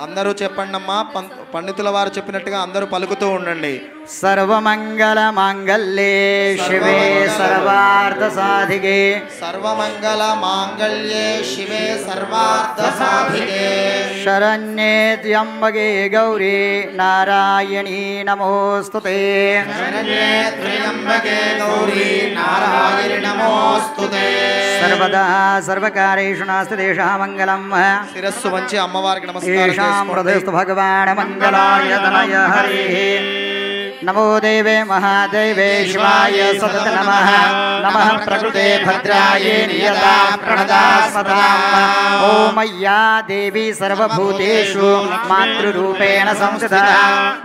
అందరూ చెప్పండి అమ్మా పండితుల వారు చెప్పినట్టుగా అందరూ పలుకుతూ ఉండండి. సర్వమంగళ మాంగళ్యే శివే సర్వార్థ సాధికే సర్వమంగళ మాంగళ్యే శివే సర్వార్థ సాధికే శరణ్యే త్ర్యంబగే గౌరీ నారాయణీ నమోస్తుతే. శరణ్యే త్ర్యంబగే గౌరీ నారాయణీ నమోస్తుతే. सर्वदा सर्वकारेषु नास्ति तेषां मङ्गलम्। भगवान् मङ्गलाय धनय हरिः। नमो देवे महादेवे शिवाय सतत नमः। नमः प्रकृते भद्रायै नियता प्रणदा स्मताम् ॐ मय्या देवी सर्वभूतेषु मातृरूपेण संस्थिता।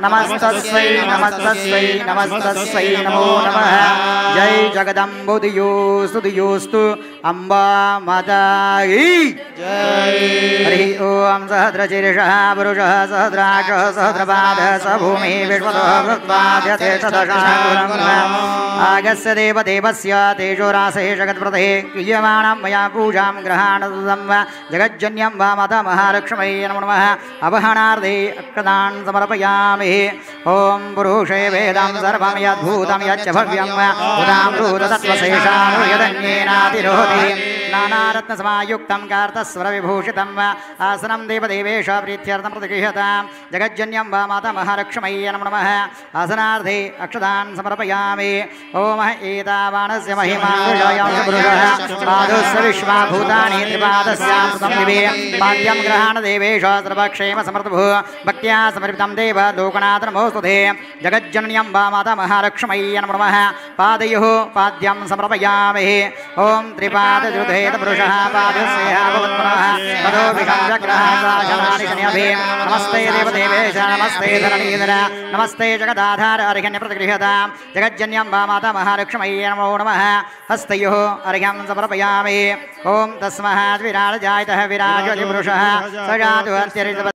नमस्तस्यै नमस्तस्यै नमस्तस्यै नमो नमः। जय जगदम्बुदियोस्तु दियोस्तु अम्बा माता की। हरि ओं सहस्रशीर्षः, पुरुषः सहस्राक्षः सहस्रपादः स भूमिः विश्वतः आगस्य देवदेवस्य तेजो रासहे जगत्प्रदे क्रियमाणं मया पूजां ग्रहाणदं वा जगज्जन्यं वा माता महालक्ष्मै नमो नमः। अपहणार्थे अक्षदान् समर्पयामि। ॐ पुरुषे वेदं सर्वं यद्भूतं यच्च भव्यं वा नानारत्नसमायुक्तं कार्तस्वरविभूषितं वा आसनं देवदेवेश प्रीत्यर्थं प्रतिगृह्यतां जगज्जन्यं वा माता महालक्ष्मै नमो नमः आसनार्थे अक्षदान् समर्पयामि ॐ एतावानस्य महिमा पुरुषः पादस्य त्रिपादस्यां दिवे जगज्जन्यं शनानि नमस्ते देवदेवेश, नमस्ते नमस्ते जगदाधार अर्घ्यन्य प्रतिगृह्यतां। जगज्जन्यं वा माता महालक्ष्मै नमो नमः। हस्तयोः अर्घ्यं समर्पयामि। ॐ तस्मात् विराजजायतः विराजति पुरुषः स